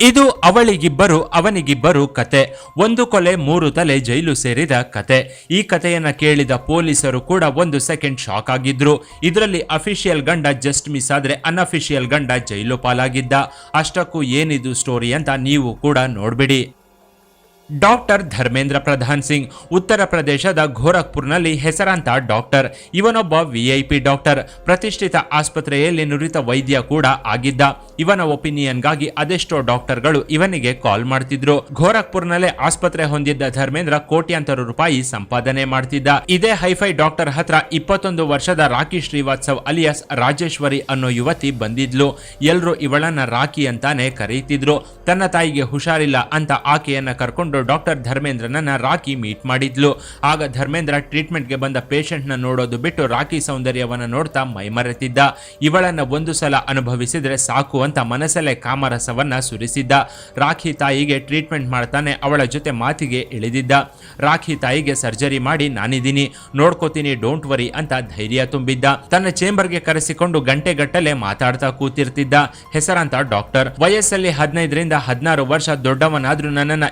ಇದು ಅವಳಿಗಿಬ್ಬರು, ಅವನಿಗಿಬ್ಬರು ಕತೆ. ಒಂದು ಕೊಲೆ, ಮೂರು ತಲೆ, ಜೈಲು ಸೇರಿದ ಕತೆ. ಈ ಕಥೆಯನ್ನ ಕೇಳಿದ ಪೊಲೀಸರು ಕೂಡ ಒಂದು ಸೆಕೆಂಡ್ ಶಾಕ್ ಆಗಿದ್ರು. ಇದರಲ್ಲಿ ಅಫಿಷಿಯಲ್ ಗಂಡ ಜಸ್ಟ್ ಮಿಸ್ ಆದ್ರೆ ಅನ್ಅಫಿಷಿಯಲ್ ಗಂಡ ಜೈಲು ಪಾಲಾಗಿದ್ದ. ಅಷ್ಟಕ್ಕೂ ಏನಿದು ಸ್ಟೋರಿ ಅಂತ ನೀವು ಕೂಡ ನೋಡ್ಬಿಡಿ. ಡಾಕ್ಟರ್ ಧರ್ಮೇಂದ್ರ ಪ್ರಧಾನ್ ಸಿಂಗ್, ಉತ್ತರ ಪ್ರದೇಶದ ಗೋರಖ್ಪುರ್ನಲ್ಲಿ ಹೆಸರಾಂತ ಡಾಕ್ಟರ್. ಇವನೊಬ್ಬ ವಿಐಪಿ ಡಾಕ್ಟರ್. ಪ್ರತಿಷ್ಠಿತ ಆಸ್ಪತ್ರೆಯಲ್ಲಿ ನುರಿತ ವೈದ್ಯ ಕೂಡ ಆಗಿದ್ದ. ಇವನ ಒಪಿನಿಯನ್ಗಾಗಿ ಅದೆಷ್ಟೋ ಡಾಕ್ಟರ್ಗಳು ಇವನಿಗೆ ಕಾಲ್ ಮಾಡ್ತಿದ್ರು. ಗೋರಖ್ಪುರ್ನಲ್ಲೇ ಆಸ್ಪತ್ರೆ ಹೊಂದಿದ್ದ ಧರ್ಮೇಂದ್ರ ಕೋಟ್ಯಾಂತರ ರೂಪಾಯಿ ಸಂಪಾದನೆ ಮಾಡ್ತಿದ್ದ. ಇದೇ ಹೈಫೈ ಡಾಕ್ಟರ್ ಹತ್ರ ಇಪ್ಪತ್ತೊಂದು ವರ್ಷದ ರಾಖಿ ಶ್ರೀವಾತ್ಸವ್ ಅಲಿಯಾಸ್ ರಾಜೇಶ್ವರಿ ಅನ್ನೋ ಯುವತಿ ಬಂದಿದ್ಲು. ಎಲ್ಲರೂ ಇವಳನ್ನ ರಾಕಿ ಅಂತಾನೆ ಕರೀತಿದ್ರು. ತನ್ನ ತಾಯಿಗೆ ಹುಷಾರಿಲ್ಲ ಅಂತ ಆಕೆಯನ್ನ ಕರ್ಕೊಂಡು ಡಾಕ್ಟರ್ ಧರ್ಮೇಂದ್ರನನ್ನ ರಾಕಿ ಮೀಟ್ ಮಾಡಿದ್ಲು. ಆಗ ಧರ್ಮೇಂದ್ರ ಟ್ರೀಟ್ಮೆಂಟ್ಗೆ ಬಂದ ಪೇಷಂಟ್ನ ನೋಡೋದು ಬಿಟ್ಟು ರಾಕಿ ಸೌಂದರ್ಯವನ್ನ ನೋಡ್ತಾ ಮೈಮರೆತಿದ್ದ ಇವಳನ್ನ ಒಂದು ಸಲ ಅನುಭವಿಸಿದ್ರೆ ಸಾಕು ಅಂತ ಮನಸ್ಸಲ್ಲೇ ಕಾಮರಸವನ್ನ ಸುರಿಸಿದ್ದ. ರಾಖಿ ತಾಯಿಗೆ ಟ್ರೀಟ್ಮೆಂಟ್ ಮಾಡ್ತಾನೆ ಅವಳ ಜೊತೆ ಮಾತಿಗೆ ಇಳಿದಿದ್ದ. ರಾಖಿ ತಾಯಿಗೆ ಸರ್ಜರಿ ಮಾಡಿ ನಾನಿದ್ದೀನಿ. ನೋಡ್ಕೋತೀನಿ ಡೋಂಟ್ ವರಿ ಅಂತ ಧೈರ್ಯ ತುಂಬಿದ್ದ. ತನ್ನ ಚೇಂಬರ್ಗೆ ಕರೆಸಿಕೊಂಡು ಗಂಟೆಗಟ್ಟಲೆ ಮಾತಾಡ್ತಾ ಕೂತಿರ್ತಿದ್ದ. ಹೆಸರಂತ ಡಾಕ್ಟರ್. ವಯಸ್ಸಲ್ಲಿ ಹದಿನೈದರಿಂದ ಹದಿನಾರು ವರ್ಷ ದೊಡ್ಡವನಾದ್ರೂ ನನ್ನನ್ನ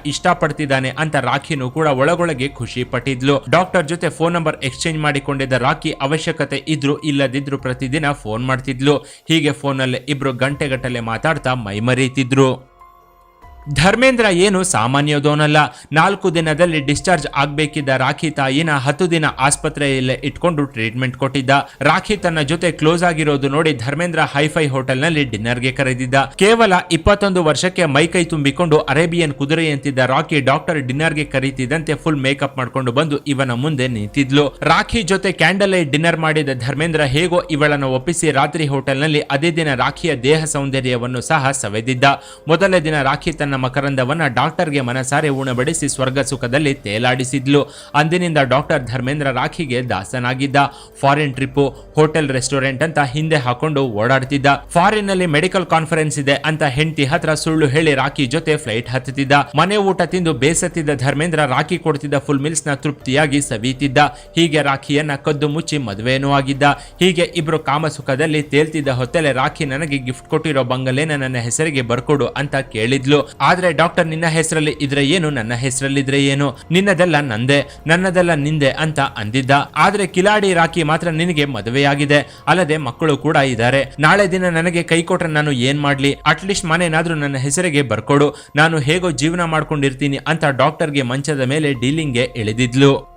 ಇಷ್ಟಪಡ್ತಿದ್ದಾನೆ ಅಂತ ರಾಖಿನೂ ಕೂಡ ಒಳಗೊಳಗೆ ಖುಷಿ ಪಟ್ಟಿದ್ಲು. ಡಾಕ್ಟರ್ ಜೊತೆ ಫೋನ್ ನಂಬರ್ ಎಕ್ಸ್ಚೇಂಜ್ ಮಾಡಿಕೊಂಡಿದ್ದ ರಾಖಿ ಅವಶ್ಯಕತೆ ಇದ್ರು ಇಲ್ಲದಿದ್ರು ಪ್ರತಿದಿನ ಫೋನ್ ಮಾಡ್ತಿದ್ಲು. ಹೀಗೆ ಫೋನಲ್ಲಿ ಇಬ್ರು ಗಂಟೆಗಟ್ಟಲೆ ಮಾತಾಡ್ತಾ ಮೈಮರೀತಿದ್ರು ಧರ್ಮೇಂದ್ರ ಏನು ಸಾಮಾನ್ಯದೋನಲ್ಲ ನಾಲ್ಕು ದಿನದಲ್ಲಿ ಡಿಸ್ಚಾರ್ಜ್ ಆಗಬೇಕಿದ್ದ ರಾಖಿ ತಾಯಿನ ಹತ್ತು ದಿನ ಆಸ್ಪತ್ರೆಯಲ್ಲೇ ಇಟ್ಕೊಂಡು ಟ್ರೀಟ್ಮೆಂಟ್ ಕೊಟ್ಟಿದ್ದ. ರಾಖಿ ತನ್ನ ಜೊತೆ ಕ್ಲೋಸ್ ಆಗಿರೋದು ನೋಡಿ ಧರ್ಮೇಂದ್ರ ಹೈಫೈ ಹೋಟೆಲ್ನಲ್ಲಿ ಡಿನ್ನರ್ಗೆ ಕರೆದಿದ್ದ. ಕೇವಲ ಇಪ್ಪತ್ತೊಂದು ವರ್ಷಕ್ಕೆ ಮೈಕೈ ತುಂಬಿಕೊಂಡು ಅರೇಬಿಯನ್ ಕುದುರೆಯಂತಿದ್ದ ರಾಖಿ ಡಾಕ್ಟರ್ ಡಿನ್ನರ್ಗೆ ಕರೀತಿದ್ದಂತೆ ಫುಲ್ ಮೇಕಪ್ ಮಾಡ್ಕೊಂಡು ಬಂದು ಇವನ ಮುಂದೆ ನಿಂತಿದ್ಲು. ರಾಖಿ ಜೊತೆ ಕ್ಯಾಂಡಲ್ ಡಿನ್ನರ್ ಮಾಡಿದ ಧರ್ಮೇಂದ್ರ ಹೇಗೋ ಇವಳನ್ನು ಒಪ್ಪಿಸಿ ರಾತ್ರಿ ಹೋಟೆಲ್ನಲ್ಲಿ ಅದೇ ದಿನ ರಾಖಿಯ ದೇಹ ಸೌಂದರ್ಯವನ್ನು ಸಹ ಸವೆದಿದ್ದ. ಮೊದಲ ದಿನ ರಾಖಿ ತನ್ನ ಮಕರಂದವನ್ನ ಡಾಕ್ಟರ್ಗೆ ಮನಸಾರೆ ಉಣಬಡಿಸಿ ಸ್ವರ್ಗ ಸುಖದಲ್ಲಿ ತೇಲಾಡಿಸಿದ್ಲು. ಅಂದಿನಿಂದ ಡಾಕ್ಟರ್ ಧರ್ಮೇಂದ್ರ ರಾಖಿಗೆ ದಾಸನಾಗಿದ್ದ. ಫಾರಿನ್ ಟ್ರಿಪ್ಪು, ಹೋಟೆಲ್ ರೆಸ್ಟೋರೆಂಟ್ ಅಂತ ಹಿಂದೆ ಹಾಕೊಂಡು ಓಡಾಡ್ತಿದ್ದ. ಫಾರಿನ್ನಲ್ಲಿ ಮೆಡಿಕಲ್ ಕಾನ್ಫರೆನ್ಸ್ ಇದೆ ಅಂತ ಹೆಂಡತಿ ಹತ್ರ ಸುಳ್ಳು ಹೇಳಿ ರಾಖಿ ಜೊತೆ ಫ್ಲೈಟ್ ಹತ್ತುತ್ತಿದ್ದ. ಮನೆ ಊಟ ತಿಂದು ಬೇಸತ್ತಿದ್ದ ಧರ್ಮೇಂದ್ರ ರಾಖಿ ಕೊಡ್ತಿದ್ದ ಫುಲ್ ಮಿಲ್ಸ್ನ ತೃಪ್ತಿಯಾಗಿ ಸವೀತಿದ್ದ ಹೀಗೆ ರಾಖಿಯನ್ನ ಕದ್ದು ಮುಚ್ಚಿ ಮದುವೆನೂ ಆಗಿದ್ದ. ಹೀಗೆ ಇಬ್ರು ಕಾಮಸುಖದಲ್ಲಿ ತೇಲ್ತಿದ್ದ ಹೊತ್ತಲೆ ರಾಖಿ ನನಗೆ ಗಿಫ್ಟ್ ಕೊಟ್ಟಿರೋ ಬಂಗಲೆನ ನನ್ನ ಹೆಸರಿಗೆ ಬರ್ಕೊಡು ಅಂತ ಕೇಳಿದ್ಲು. ಆದ್ರೆ ಡಾಕ್ಟರ್ ನಿನ್ನ ಹೆಸರಲ್ಲಿ ಇದ್ರೆ ಏನು? ನನ್ನ ಹೆಸರಲ್ಲಿದ್ರೆ ಏನು? ನಿನ್ನದೆಲ್ಲ ನಂದೆ, ನನ್ನದೆಲ್ಲ ನಿಂದೆ ಅಂತ ಅಂದಿದ್ದ. ಆದ್ರೆ ಕಿಲಾಡಿ ರಾಖಿ ಮಾತ್ರ ನಿನಗೆ ಮದುವೆಯಾಗಿದೆ. ಅಲ್ಲದೆ ಮಕ್ಕಳು ಕೂಡ ಇದ್ದಾರೆ. ನಾಳೆ ದಿನ ನನಗೆ ಕೈ ಕೊಟ್ರೆ ನಾನು ಏನ್ ಮಾಡ್ಲಿ? ಅಟ್ಲೀಸ್ಟ್ ಮನೇನಾದ್ರೂ ನನ್ನ ಹೆಸರಿಗೆ ಬರ್ಕೊಡು. ನಾನು ಹೇಗೋ ಜೀವನ ಮಾಡ್ಕೊಂಡಿರ್ತೀನಿ ಅಂತ ಡಾಕ್ಟರ್ಗೆ ಮಂಚದ ಮೇಲೆ ಡೀಲಿಂಗ್ಗೆ ಇಳಿದಿದ್ಲು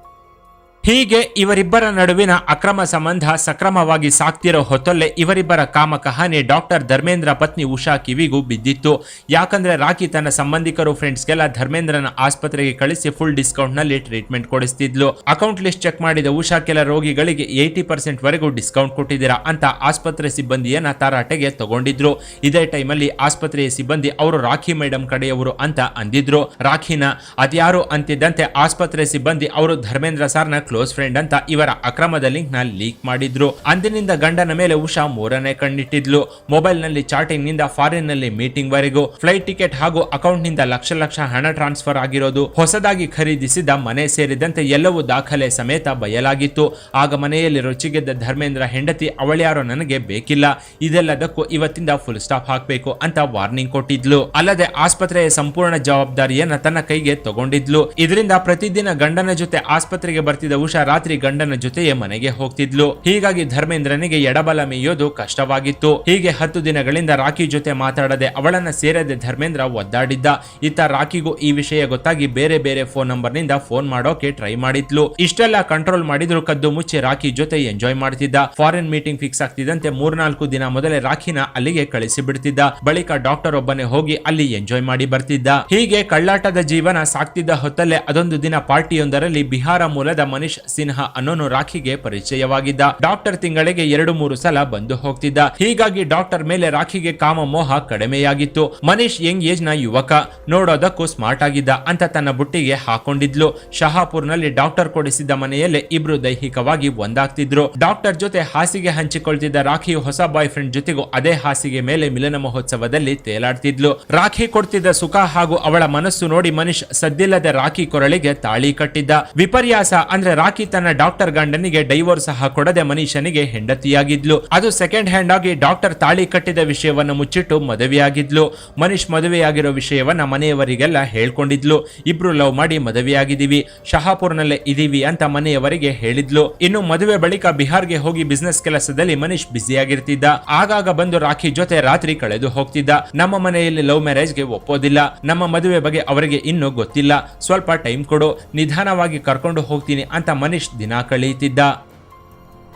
ಹೀಗೆ ಇವರಿಬ್ಬರ ನಡುವಿನ ಅಕ್ರಮ ಸಂಬಂಧ ಸಕ್ರಮವಾಗಿ ಸಾಕ್ತಿರೋ ಹೊತ್ತಲ್ಲೇ ಇವರಿಬ್ಬರ ಕಾಮಕಹಾನಿ ಡಾಕ್ಟರ್ ಧರ್ಮೇಂದ್ರ ಪತ್ನಿ ಉಷಾ ಕಿವಿಗೂ ಬಿದ್ದಿತ್ತು. ಯಾಕಂದ್ರೆ ರಾಖಿ ತನ್ನ ಸಂಬಂಧಿಕರು ಫ್ರೆಂಡ್ಸ್ಗೆಲ್ಲ ಧರ್ಮೇಂದ್ರನ ಆಸ್ಪತ್ರೆಗೆ ಕಳಿಸಿ ಫುಲ್ ಡಿಸ್ಕೌಂಟ್ನಲ್ಲಿ ಟ್ರೀಟ್ಮೆಂಟ್ ಕೊಡಿಸ್ತಿದ್ಲು. ಅಕೌಂಟ್ ಲಿಸ್ಟ್ ಚೆಕ್ ಮಾಡಿದ ಉಷಾ, ಕೆಲ ರೋಗಿಗಳಿಗೆ ಏಯ್ಟಿ ಪರ್ಸೆಂಟ್ ವರೆಗೂ ಡಿಸ್ಕೌಂಟ್ ಕೊಟ್ಟಿದ್ದೀರಾ ಅಂತ ಆಸ್ಪತ್ರೆ ಸಿಬ್ಬಂದಿಯನ್ನ ತಾರಾಟೆಗೆ ತಗೊಂಡಿದ್ರು. ಇದೇ ಟೈಮಲ್ಲಿ ಆಸ್ಪತ್ರೆಯ ಸಿಬ್ಬಂದಿ, ಅವರು ರಾಖಿ ಮೇಡಮ್ ಕಡೆಯವರು ಅಂತ ಅಂದಿದ್ರು. ರಾಖಿನ, ಅದ್ಯಾರು? ಅಂತಿದ್ದಂತೆ ಆಸ್ಪತ್ರೆ ಸಿಬ್ಬಂದಿ, ಅವರು ಧರ್ಮೇಂದ್ರ ಸಾರ್ನ ಕ್ಲೋಸ್ ಫ್ರೆಂಡ್ ಅಂತ ಇವರ ಅಕ್ರಮದ ಲಿಂಕ್ನ ಲೀಕ್ ಮಾಡಿದ್ರು. ಅಂದಿನಿಂದ ಗಂಡನ ಮೇಲೆ ಉಷಾ ಮೂರನೇ ಕಣ್ಣಿಟ್ಟಿದ್ಲು. ಮೊಬೈಲ್ನಲ್ಲಿ ಚಾಟಿಂಗ್ನಿಂದ ಫಾರಿನ್ನಲ್ಲಿ ಮೀಟಿಂಗ್ ವರೆಗೂ. ಫ್ಲೈಟ್ ಟಿಕೆಟ್ ಹಾಗೂ ಅಕೌಂಟ್ನಿಂದ ಲಕ್ಷ ಲಕ್ಷ ಹಣ ಟ್ರಾನ್ಸ್ಫರ್ ಆಗಿರೋದು. ಹೊಸದಾಗಿ ಖರೀದಿಸಿದ ಮನೆ ಸೇರಿದಂತೆ ಎಲ್ಲವೂ ದಾಖಲೆ ಸಮೇತ ಬಯಲಾಗಿತ್ತು. ಆಗ ಮನೆಯಲ್ಲಿ ರುಚಿಗೆದ್ದ ಧರ್ಮೇಂದ್ರ ಹೆಂಡತಿ ಅವಳ್ಯಾರೋ ನನಗೆ ಬೇಕಿಲ್ಲ. ಇದೆಲ್ಲದಕ್ಕೂ ಇವತ್ತಿಂದ ಫುಲ್ ಸ್ಟಾಪ್ ಹಾಕಬೇಕು ಅಂತ ವಾರ್ನಿಂಗ್ ಕೊಟ್ಟಿದ್ಲು. ಅಲ್ಲದೆ ಆಸ್ಪತ್ರೆಯ ಸಂಪೂರ್ಣ ಜವಾಬ್ದಾರಿಯನ್ನ ತನ್ನ ಕೈಗೆ ತಗೊಂಡಿದ್ಲು. ಇದರಿಂದ ಪ್ರತಿದಿನ ಗಂಡನ ಜೊತೆ ಆಸ್ಪತ್ರೆಗೆ ಬರ್ತಿದ್ದ ಉಷಾ ರಾತ್ರಿ ಗಂಡನ ಜೊತೆಯೇ ಮನೆಗೆ ಹೋಗ್ತಿದ್ಲು. ಹೀಗಾಗಿ ಧರ್ಮೇಂದ್ರನಿಗೆ ಎಡಬಲ ಮೇಯೋದು ಕಷ್ಟವಾಗಿತ್ತು. ಹೀಗೆ ಹತ್ತು ದಿನಗಳಿಂದ ರಾಖಿ ಜೊತೆ ಮಾತಾಡದೆ ಅವಳನ್ನ ಸೇರದೆ ಧರ್ಮೇಂದ್ರ ಒದ್ದಾಡಿದ್ದ. ಇತ್ತ ರಾಖಿಗೂ ಈ ವಿಷಯ ಗೊತ್ತಾಗಿ ಬೇರೆ ಬೇರೆ ಫೋನ್ ನಂಬರ್ನಿಂದ ಫೋನ್ ಮಾಡೋಕೆ ಟ್ರೈ ಮಾಡಿದ್ಲು. ಇಷ್ಟೆಲ್ಲ ಕಂಟ್ರೋಲ್ ಮಾಡಿದ್ರು ಕದ್ದು ಮುಚ್ಚಿ ರಾಖಿ ಜೊತೆ ಎಂಜಾಯ್ ಮಾಡ್ತಿದ್ದ. ಫಾರಿನ್ ಮೀಟಿಂಗ್ ಫಿಕ್ಸ್ ಆಗ್ತಿದ್ದಂತೆ ಮೂರ್ನಾಲ್ಕು ದಿನ ಮೊದಲೇ ರಾಖಿನ ಅಲ್ಲಿಗೆ ಕಳಿಸಿ ಬಿಡ್ತಿದ್ದ ಬಳಿಕ ಡಾಕ್ಟರ್ ಒಬ್ಬನೇ ಹೋಗಿ ಅಲ್ಲಿ ಎಂಜಾಯ್ ಮಾಡಿ ಬರ್ತಿದ್ದ. ಹೀಗೆ ಕಳ್ಳಾಟದ ಜೀವನ ಸಾಕ್ತಿದ್ದ ಹೊತ್ತಲ್ಲೇ ಅದೊಂದು ದಿನ ಪಾರ್ಟಿಯೊಂದರಲ್ಲಿ ಬಿಹಾರ ಮೂಲದ ಮನೀಶ್ ಸಿನ್ಹಾ ಅನ್ನೋನು ರಾಖಿಗೆ ಪರಿಚಯವಾಗಿದ್ದ. ಡಾಕ್ಟರ್ ತಿಂಗಳಿಗೆ ಎರಡು ಮೂರು ಸಲ ಬಂದು ಹೋಗ್ತಿದ್ದ. ಹೀಗಾಗಿ ಡಾಕ್ಟರ್ ಮೇಲೆ ರಾಖಿಗೆ ಕಾಮ ಮೋಹ ಕಡಿಮೆಯಾಗಿತ್ತು. ಮನೀಶ್ ಯಂಗ್ ಏಜ್ನ ಯುವಕ. ನೋಡೋದಕ್ಕೂ ಸ್ಮಾರ್ಟ್ ಆಗಿದ್ದ. ಅಂತ ತನ್ನ ಬುಟ್ಟಿಗೆ ಹಾಕೊಂಡಿದ್ಲು. ಶಹಾಪುರ್ನಲ್ಲಿ ಡಾಕ್ಟರ್ ಕೊಡಿಸಿದ್ದ ಮನೆಯಲ್ಲೇ ಇಬ್ರು ದೈಹಿಕವಾಗಿ ಒಂದಾಗ್ತಿದ್ರು. ಡಾಕ್ಟರ್ ಜೊತೆ ಹಾಸಿಗೆ ಹಂಚಿಕೊಳ್ತಿದ್ದ ರಾಖಿ ಹೊಸ ಬಾಯ್ ಫ್ರೆಂಡ್ ಜೊತೆಗೂ ಅದೇ ಹಾಸಿಗೆ ಮೇಲೆ ಮಿಲನ ಮಹೋತ್ಸವದಲ್ಲಿ ತೇಲಾಡ್ತಿದ್ಲು. ರಾಖಿ ಕೊಡ್ತಿದ್ದ ಸುಖ ಹಾಗೂ ಅವಳ ಮನಸ್ಸು ನೋಡಿ ಮನೀಶ್ ಸದ್ದಿಲ್ಲದೆ ರಾಖಿ ಕೊರಳಿಗೆ ತಾಳಿ ಕಟ್ಟಿದ್ದ. ವಿಪರ್ಯಾಸ ಅಂದ್ರೆ ರಾಖಿ ತನ್ನ ಡಾಕ್ಟರ್ ಗಂಡನಿಗೆ ಡೈವೋರ್ಸ್ ಸಹ ಕೊಡದೆ ಮನೀಷನಿಗೆ ಹೆಂಡತಿಯಾಗಿದ್ಲು. ಅದು ಸೆಕೆಂಡ್ ಹ್ಯಾಂಡ್ ಆಗಿ ಡಾಕ್ಟರ್ ತಾಳಿ ಕಟ್ಟಿದ ವಿಷಯವನ್ನು ಮುಚ್ಚಿಟ್ಟು ಮದುವೆಯಾಗಿದ್ಲು. ಮನೀಶ್ ಮದುವೆಯಾಗಿರೋ ವಿಷಯವನ್ನ ಮನೆಯವರಿಗೆಲ್ಲ ಹೇಳ್ಕೊಂಡಿದ್ಲು. ಇಬ್ರು ಲವ್ ಮಾಡಿ ಮದುವೆಯಾಗಿದ್ದೀವಿ. ಶಹಾಪುರ್ನಲ್ಲೇ ಇದೀವಿ ಅಂತ ಮನೆಯವರಿಗೆ ಹೇಳಿದ್ಲು. ಇನ್ನು ಮದುವೆ ಬಳಿಕ ಬಿಹಾರ್ಗೆ ಹೋಗಿ ಬಿಸ್ನೆಸ್ ಕೆಲಸದಲ್ಲಿ ಮನೀಶ್ ಬ್ಯುಸಿಯಾಗಿರ್ತಿದ್ದ. ಆಗಾಗ ಬಂದು ರಾಖಿ ಜೊತೆ ರಾತ್ರಿ ಕಳೆದು ಹೋಗ್ತಿದ್ದ. ನಮ್ಮ ಮನೆಯಲ್ಲಿ ಲವ್ ಮ್ಯಾರೇಜ್ಗೆ ಒಪ್ಪೋದಿಲ್ಲ. ನಮ್ಮ ಮದುವೆ ಬಗ್ಗೆ ಅವರಿಗೆ ಇನ್ನೂ ಗೊತ್ತಿಲ್ಲ. ಸ್ವಲ್ಪ ಟೈಮ್ ಕೊಡು. ನಿಧಾನವಾಗಿ ಕರ್ಕೊಂಡು ಹೋಗ್ತೀನಿ ಅಂತ ಮನೀಶ್ ದಿನ ಕಳೆಯುತ್ತಿದ್ದ.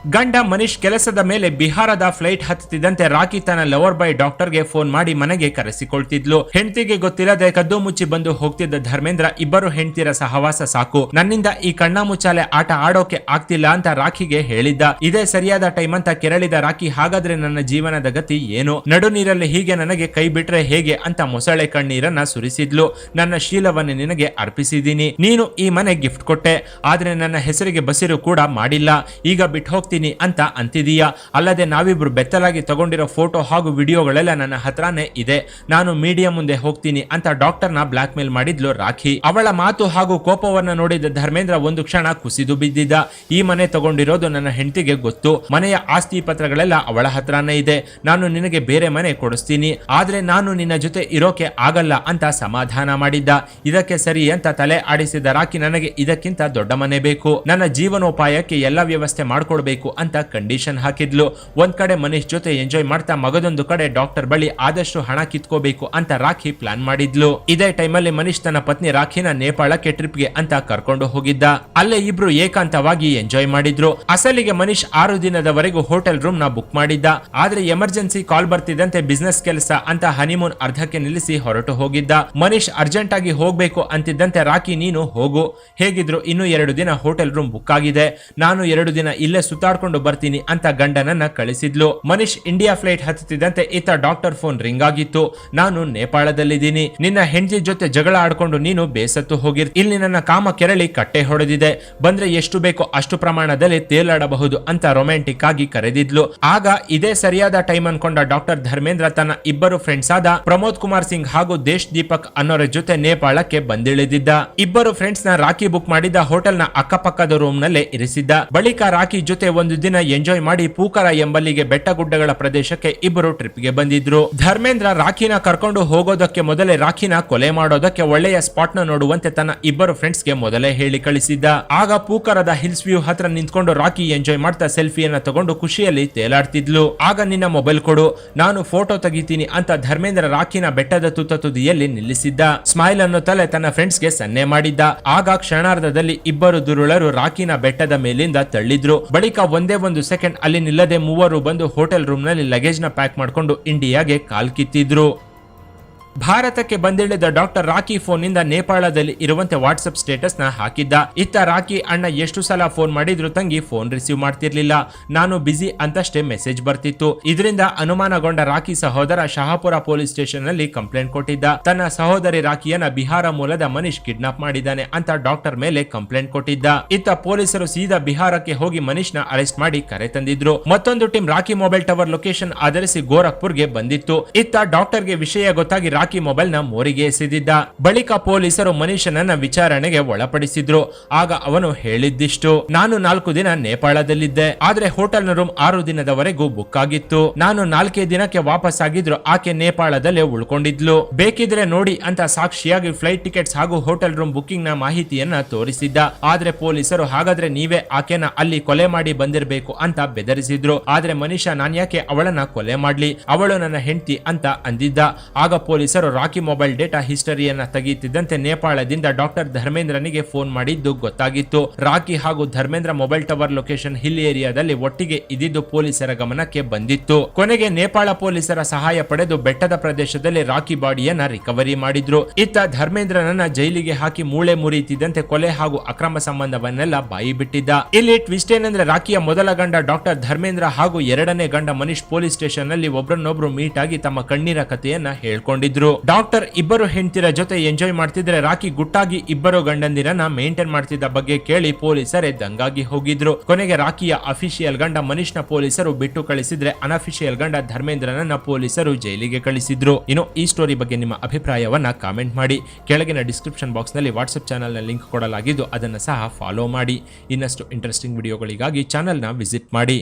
ಗಂಡ ಮನೀಶ್ ಕೆಲಸದ ಮೇಲೆ ಬಿಹಾರದ ಫ್ಲೈಟ್ ಹತ್ತುತ್ತಿದ್ದಂತೆ ರಾಕಿ ತನ್ನ ಲವರ್ ಬಾಯ್ ಡಾಕ್ಟರ್ಗೆ ಫೋನ್ ಮಾಡಿ ಮನೆಗೆ ಕರೆಸಿಕೊಳ್ತಿದ್ಲು. ಹೆಂಡತಿಗೆ ಗೊತ್ತಿಲ್ಲದೆ ಕದ್ದು ಮುಚ್ಚಿ ಬಂದು ಹೋಗ್ತಿದ್ದ ಧರ್ಮೇಂದ್ರ ಇಬ್ಬರು ಹೆಂಡತಿರ ಸಹವಾಸ ಸಾಕು. ನನ್ನಿಂದ ಈ ಕಣ್ಣ ಮುಚ್ಚಾಲೆ ಆಟ ಆಡೋಕೆ ಆಗ್ತಿಲ್ಲ ಅಂತ ರಾಖಿಗೆ ಹೇಳಿದ್ದ. ಇದೇ ಸರಿಯಾದ ಟೈಮ್ ಅಂತ ಕೆರಳಿದ ರಾಖಿ ಹಾಗಾದ್ರೆ ನನ್ನ ಜೀವನದ ಗತಿ ಏನು? ನಡು ನೀರಲ್ಲಿ ಹೀಗೆ ನನಗೆ ಕೈ ಬಿಟ್ರೆ ಹೇಗೆ ಅಂತ ಮೊಸಳೆ ಕಣ್ಣೀರನ್ನ ಸುರಿಸಿದ್ಲು. ನನ್ನ ಶೀಲವನ್ನು ನಿನಗೆ ಅರ್ಪಿಸಿದ್ದೀನಿ. ನೀನು ಈ ಮನೆ ಗಿಫ್ಟ್ ಕೊಟ್ಟೆ. ಆದ್ರೆ ನನ್ನ ಹೆಸರಿಗೆ ಬಸಿರು ಕೂಡ ಮಾಡಿಲ್ಲ. ಈಗ ಬಿಟ್ಟು ಹೋಗ್ತೀನಿ ಅಂತ ಅಂತಿದೀಯಾ. ಅಲ್ಲದೆ ನಾವಿಬ್ರು ಬೆತ್ತಲಾಗಿ ತಗೊಂಡಿರೋ ಫೋಟೋ ಹಾಗೂ ವಿಡಿಯೋಗಳೆಲ್ಲ ನನ್ನ ಹತ್ರನೇ ಇದೆ. ನಾನು ಮೀಡಿಯಾ ಮುಂದೆ ಹೋಗ್ತೀನಿ ಅಂತ ಡಾಕ್ಟರ್ನ ಬ್ಲಾಕ್ ಮೇಲ್ ಮಾಡಿದ್ಲು ರಾಖಿ. ಅವಳ ಮಾತು ಹಾಗೂ ಕೋಪವನ್ನ ನೋಡಿದ ಧರ್ಮೇಂದ್ರ ಒಂದು ಕ್ಷಣ ಕುಸಿದು ಬಿದ್ದಿದ್ದ. ಈ ಮನೆ ತಗೊಂಡಿರೋದು ನನ್ನ ಹೆಂಡತಿಗೆ ಗೊತ್ತು. ಮನೆಯ ಆಸ್ತಿ ಪತ್ರಗಳೆಲ್ಲ ಅವಳ ಹತ್ರನೇ ಇದೆ. ನಾನು ನಿನಗೆ ಬೇರೆ ಮನೆ ಕೊಡಿಸ್ತೀನಿ. ಆದ್ರೆ ನಾನು ನಿನ್ನ ಜೊತೆ ಇರೋಕೆ ಆಗಲ್ಲ ಅಂತ ಸಮಾಧಾನ ಮಾಡಿದ್ದ. ಇದಕ್ಕೆ ಸರಿ ಅಂತ ತಲೆ ಆಡಿಸಿದ ರಾಖಿ ನನಗೆ ಇದಕ್ಕಿಂತ ದೊಡ್ಡ ಮನೆ ಬೇಕು. ನನ್ನ ಜೀವನೋಪಾಯಕ್ಕೆ ಎಲ್ಲ ವ್ಯವಸ್ಥೆ ಮಾಡ್ಕೊಡ್ಬೇಕು. ಅಂತ ಕಂಡೀಷನ್ ಹಾಕಿದ್ಲು. ಒಂದ್ ಕಡೆ ಮನೀಶ್ ಜೊತೆ ಎಂಜಾಯ್ ಮಾಡ್ತಾ ಮಗದೊಂದು ಕಡೆ ಡಾಕ್ಟರ್ ಬಳಿ ಆದಷ್ಟು ಹಣ ಕಿತ್ಕೋಬೇಕು ಅಂತ ರಾಖಿ ಪ್ಲಾನ್ ಮಾಡಿದ್ಲು. ಇದೇ ಟೈಮಲ್ಲಿ ಮನೀಶ್ ತನ್ನ ಪತ್ನಿ ರಾಖಿನ ನೇಪಾಳಕ್ಕೆ ಟ್ರಿಪ್ಗೆ ಅಂತ ಕರ್ಕೊಂಡು ಹೋಗಿದ್ದ. ಅಲ್ಲೇ ಇಬ್ರು ಏಕಾಂತವಾಗಿ ಎಂಜಾಯ್ ಮಾಡಿದ್ರು. ಅಸಲಿಗೆ ಮನೀಶ್ ಆರು ದಿನದವರೆಗೂ ಹೋಟೆಲ್ ರೂಮ್ನ ಬುಕ್ ಮಾಡಿದ್ದ. ಆದ್ರೆ ಎಮರ್ಜೆನ್ಸಿ ಕಾಲ್ ಬರ್ತಿದ್ದಂತೆ ಬಿಸ್ನೆಸ್ ಕೆಲಸ ಅಂತ ಹನಿಮೂನ್ ಅರ್ಧಕ್ಕೆ ನಿಲ್ಲಿಸಿ ಹೊರಟು ಹೋಗಿದ್ದ. ಮನೀಶ್ ಅರ್ಜೆಂಟ್ ಆಗಿ ಹೋಗ್ಬೇಕು ಅಂತಿದ್ದಂತೆ ರಾಖಿ ನೀನು ಹೋಗು. ಹೇಗಿದ್ರು ಇನ್ನು ಎರಡು ದಿನ ಹೋಟೆಲ್ ರೂಮ್ ಬುಕ್ ಆಗಿದೆ. ನಾನು ಎರಡು ದಿನ ಇಲ್ಲೇ ಸುತ್ತಾಡ್ಕೊಂಡು ಬರ್ತೀನಿ ಅಂತ ಗಂಡನನ್ನ ಕಳಿಸಿದ್ಲು. ಮನೀಶ್ ಇಂಡಿಯಾ ಫ್ಲೈಟ್ ಹತ್ತುತ್ತಿದ್ದಂತೆ ಈತ ಡಾಕ್ಟರ್ ಫೋನ್ ರಿಂಗ್ ಆಗಿತ್ತು. ನಾನು ನೇಪಾಳದಲ್ಲಿದ್ದೀನಿ. ನಿನ್ನ ಹೆಂಡತಿ ಜೊತೆ ಜಗಳ ಆಡ್ಕೊಂಡು ನೀನು ಬೇಸತ್ತು ಹೋಗಿರ್, ಇಲ್ಲಿ ನನ್ನ ಕಾಮ ಕೆರಳಿ ಕಟ್ಟೆ ಹೊಡೆದಿದೆ. ಬಂದ್ರೆ ಎಷ್ಟು ಬೇಕೋ ಅಷ್ಟು ಪ್ರಮಾಣದಲ್ಲಿ ತೇಲಾಡಬಹುದು ಅಂತ ರೊಮ್ಯಾಂಟಿಕ್ ಆಗಿ ಕರೆದಿದ್ಲು. ಆಗ ಇದೇ ಸರಿಯಾದ ಟೈಮ್ ಅನ್ಕೊಂಡ ಡಾಕ್ಟರ್ ಧರ್ಮೇಂದ್ರ ತನ್ನ ಇಬ್ಬರು ಫ್ರೆಂಡ್ಸ್ ಆದ ಪ್ರಮೋದ್ ಕುಮಾರ್ ಸಿಂಗ್ ಹಾಗೂ ದೇಶ್ ದೀಪಕ್ ಅನ್ನೋರ ಜೊತೆ ನೇಪಾಳಕ್ಕೆ ಬಂದಿಳಿದಿದ್ದ. ಇಬ್ಬರು ಫ್ರೆಂಡ್ಸ್ನ ರಾಖಿ ಬುಕ್ ಮಾಡಿದ್ದ ಹೋಟೆಲ್ನ ಅಕ್ಕಪಕ್ಕದ ರೂಮ್ ನಲ್ಲೇ ಇರಿಸಿದ್ದ. ಬಳಿಕ ರಾಖಿ ಜೊತೆ ಒಂದು ದಿನ ಎಂಜಾಯ್ ಮಾಡಿ ಪೂಕರ ಎಂಬಲ್ಲಿಗೆ ಬೆಟ್ಟ ಗುಡ್ಡಗಳ ಪ್ರದೇಶಕ್ಕೆ ಇಬ್ಬರು ಟ್ರಿಪ್ಗೆ ಬಂದಿದ್ರು. ಧರ್ಮೇಂದ್ರ ರಾಖಿನ ಕರ್ಕೊಂಡು ಹೋಗೋದಕ್ಕೆ ಮೊದಲೇ ರಾಖಿನ ಕೊಲೆ ಮಾಡೋದಕ್ಕೆ ಒಳ್ಳೆಯ ಸ್ಪಾಟ್ನ ನೋಡುವಂತೆ ತನ್ನ ಇಬ್ಬರು ಫ್ರೆಂಡ್ಸ್ಗೆ ಮೊದಲೇ ಹೇಳಿ ಕಳಿಸಿದ್ದ. ಆಗ ಪೂಕರದ ಹಿಲ್ಸ್ ವ್ಯೂ ಹತ್ರ ನಿಂತ್ಕೊಂಡು ರಾಖಿ ಎಂಜಾಯ್ ಮಾಡ್ತಾ ಸೆಲ್ಫಿಯನ್ನ ತಗೊಂಡು ಖುಷಿಯಲ್ಲಿ ತೇಲಾಡ್ತಿದ್ಲು. ಆಗ ನಿನ್ನ ಮೊಬೈಲ್ ಕೊಡು, ನಾನು ಫೋಟೋ ತೆಗಿತೀನಿ ಅಂತ ಧರ್ಮೇಂದ್ರ ರಾಖಿನ ಬೆಟ್ಟದ ತುತ್ತ ತುದಿಯಲ್ಲಿ ನಿಲ್ಲಿಸಿದ್ದ. ಸ್ಮೈಲ್ ಅನ್ನು ತಲೆ ತನ್ನ ಫ್ರೆಂಡ್ಸ್ಗೆ ಸನ್ನೆ ಮಾಡಿದ್ದ. ಆಗ ಕ್ಷಣಾರ್ಧದಲ್ಲಿ ಇಬ್ಬರು ದುರುಳರು ರಾಖಿನ ಬೆಟ್ಟದ ಮೇಲಿಂದ ತಳ್ಳಿದ್ರು. ಬಳಿಕ ಒಂದೇ ಒಂದು ಸೆಕೆಂಡ್ ಅಲ್ಲಿ ನಿಲ್ಲದೆ ಮೂವರು ಬಂದು ಹೋಟೆಲ್ ಲಗೇಜ್ನ ಪ್ಯಾಕ್ ಮಾಡ್ಕೊಂಡು ಇಂಡಿಯಾಗೆ ಕಾಲ್ ಕಿತ್ತಿದ್ರು. ಭಾರತಕ್ಕೆ ಬಂದಿಳಿದ ಡಾಕ್ಟರ್ ರಾಖಿ ಫೋನ್ನಿಂದ ನೇಪಾಳದಲ್ಲಿ ಇರುವಂತೆ ವಾಟ್ಸ್ಆಪ್ ಸ್ಟೇಟಸ್ನ ಹಾಕಿದ್ದ. ಇತ್ತ ರಾಖಿ ಅಣ್ಣ ಎಷ್ಟು ಸಲ ಫೋನ್ ಮಾಡಿದ್ರು ತಂಗಿ ಫೋನ್ ರಿಸೀವ್ ಮಾಡ್ತಿರ್ಲಿಲ್ಲ. ನಾನು ಬಿಸಿ ಅಂತಷ್ಟೇ ಮೆಸೇಜ್ ಬರ್ತಿತ್ತು. ಇದರಿಂದ ಅನುಮಾನಗೊಂಡ ರಾಖಿ ಸಹೋದರ ಶಹಾಪುರ ಪೊಲೀಸ್ ಸ್ಟೇಷನ್ನಲ್ಲಿ ಕಂಪ್ಲೇಂಟ್ ಕೊಟ್ಟಿದ್ದ. ತನ್ನ ಸಹೋದರಿ ರಾಖಿಯನ್ನ ಬಿಹಾರ ಮೂಲದ ಮನೀಶ್ ಕಿಡ್ನಾಪ್ ಮಾಡಿದ್ದಾನೆ ಅಂತ ಡಾಕ್ಟರ್ ಮೇಲೆ ಕಂಪ್ಲೇಂಟ್ ಕೊಟ್ಟಿದ್ದ. ಇತ್ತ ಪೊಲೀಸರು ಸೀದಾ ಬಿಹಾರಕ್ಕೆ ಹೋಗಿ ಮನೀಶ್ನ ಅರೆಸ್ಟ್ ಮಾಡಿ ಕರೆ ತಂದಿದ್ರು. ಮತ್ತೊಂದು team Rakhi mobile tower location ಆಧರಿಸಿ ಗೋರಖ್ಪುರ್ಗೆ ಬಂದಿತ್ತು. ಇತ್ತ ಡಾಕ್ಟರ್ಗೆ ವಿಷಯ ಗೊತ್ತಾಗಿ ರಾಕಿ ಮೊಬೈಲ್ನ ಮೋರಿಗೆ ಎಸೆದಿದ್ದ ಬಳಿಕ ಪೊಲೀಸರು ಮನೀಶನನ್ನ ವಿಚಾರಣೆಗೆ ಒಳಪಡಿಸಿದ್ರು. ಆಗ ಅವನು ಹೇಳಿದ್ದಿಷ್ಟು, ನಾನು ನಾಲ್ಕು ದಿನ ನೇಪಾಳದಲ್ಲಿದ್ದೆ. ಆದ್ರೆ ಹೋಟೆಲ್ ರೂಮ್ ಆರು ದಿನದವರೆಗೂ ಬುಕ್ ಆಗಿತ್ತು. ನಾನು ನಾಲ್ಕೇ ದಿನಕ್ಕೆ ವಾಪಸ್ ಆಗಿದ್ರು. ಆಕೆ ನೇಪಾಳದಲ್ಲೇ ಉಳ್ಕೊಂಡಿದ್ಲು. ಬೇಕಿದ್ರೆ ನೋಡಿ ಅಂತ ಸಾಕ್ಷಿಯಾಗಿ ಫ್ಲೈಟ್ ಟಿಕೆಟ್ಸ್ ಹಾಗೂ ಹೋಟೆಲ್ ರೂಮ್ ಬುಕ್ಕಿಂಗ್ನ ಮಾಹಿತಿಯನ್ನ ತೋರಿಸಿದ್ದ. ಆದ್ರೆ ಪೊಲೀಸರು, ಹಾಗಾದ್ರೆ ನೀವೇ ಆಕೆನ ಅಲ್ಲಿ ಕೊಲೆ ಮಾಡಿ ಬಂದಿರಬೇಕು ಅಂತ ಬೆದರಿಸಿದ್ರು. ಆದ್ರೆ ನಾನು ನಾನ್ಯಾಕೆ ಅವಳನ್ನ ಕೊಲೆ ಮಾಡ್ಲಿ? ಅವಳು ನನ್ನ ಹೆಂಡತಿ ಅಂತ ಅಂದಿದ್ದ. ಆಗ ಪೊಲೀಸರು ರಾಕಿ ಮೊಬೈಲ್ ಡೇಟಾ ಹಿಸ್ಟರಿಯನ್ನ ತೆಗೆಯುತ್ತಿದ್ದಂತೆ ನೇಪಾಳದಿಂದ ಡಾಕ್ಟರ್ ಧರ್ಮೇಂದ್ರನಿಗೆ ಫೋನ್ ಮಾಡಿದ್ದು ಗೊತ್ತಾಗಿತ್ತು. ರಾಕಿ ಹಾಗೂ Dharmendra mobile tower location hill ಏರಿಯಾದಲ್ಲಿ ಒಟ್ಟಿಗೆ ಇದ್ದಿದ್ದು ಪೊಲೀಸರ ಗಮನಕ್ಕೆ ಬಂದಿತ್ತು. ಕೊನೆಗೆ ನೇಪಾಳ ಪೊಲೀಸರ ಸಹಾಯ ಪಡೆದು ಬೆಟ್ಟದ ಪ್ರದೇಶದಲ್ಲಿ ರಾಕಿ ಬಾಡಿಯನ್ನ ರಿಕವರಿ ಮಾಡಿದ್ರು. ಇತ್ತ ಧರ್ಮೇಂದ್ರನನ್ನ ಜೈಲಿಗೆ ಹಾಕಿ ಮೂಳೆ ಮುರಿಯುತ್ತಿದ್ದಂತೆ ಕೊಲೆ ಹಾಗೂ ಅಕ್ರಮ ಸಂಬಂಧವನ್ನೆಲ್ಲ ಬಾಯಿ ಬಿಟ್ಟಿದ್ದ. ಇಲ್ಲಿ ಟ್ವಿಸ್ಟ್ ಏನಂದ್ರೆ ರಾಕಿಯ ಮೊದಲ ಗಂಡ ಡಾಕ್ಟರ್ ಧರ್ಮೇಂದ್ರ ಹಾಗೂ ಎರಡನೇ ಗಂಡ ಮನೀಶ್ ಪೊಲೀಸ್ ಸ್ಟೇಷನ್ನಲ್ಲಿ ಒಬ್ರನ್ನೊಬ್ರು ಮೀಟ್ ಆಗಿ ತಮ್ಮ ಕಣ್ಣೀರ ಕಥೆಯನ್ನ ಹೇಳ್ಕೊಂಡಿದ್ರು. ಮಾಡ್ತಿದ್ರು ಡಾಕ್ಟರ್, ಇಬ್ಬರು ಹೆಂಡತಿರ ಜೊತೆ ಎಂಜಾಯ್ ಮಾಡ್ತಿದ್ರೆ ರಾಕಿ ಗುಟ್ಟಾಗಿ ಇಬ್ಬರು ಗಂಡಂದಿರನ್ನ ಮೇಂಟೈನ್ ಮಾಡ್ತಿದ್ದ ಬಗ್ಗೆ ಕೇಳಿ ಪೊಲೀಸರೇ ದಂಗಾಗಿ ಹೋಗಿದ್ರು. ಕೊನೆಗೆ ರಾಕಿಯ ಅಫಿಷಿಯಲ್ ಗಂಡ ಮನೀಶ್ನ ಪೊಲೀಸರು ಬಿಟ್ಟು ಕಳಿಸಿದ್ರೆ ಅನಫಿಷಿಯಲ್ ಗಂಡ ಧರ್ಮೇಂದ್ರನನ್ನ ಪೊಲೀಸರು ಜೈಲಿಗೆ ಕಳಿಸಿದ್ರು. ಇನ್ನು ಈ ಸ್ಟೋರಿ ಬಗ್ಗೆ ನಿಮ್ಮ ಅಭಿಪ್ರಾಯವನ್ನ ಕಾಮೆಂಟ್ ಮಾಡಿ. ಕೆಳಗಿನ ಡಿಸ್ಕ್ರಿಪ್ಷನ್ ಬಾಕ್ಸ್ನಲ್ಲಿ ವಾಟ್ಸ್ಆಪ್ ಚಾನಲ್ನ ಲಿಂಕ್ ಕೊಡಲಾಗಿದ್ದು ಅದನ್ನು ಸಹ ಫಾಲೋ ಮಾಡಿ. ಇನ್ನಷ್ಟು ಇಂಟ್ರೆಸ್ಟಿಂಗ್ ವಿಡಿಯೋಗಳಿಗಾಗಿ ಚಾನೆಲ್ನ ವಿಸಿಟ್ ಮಾಡಿ.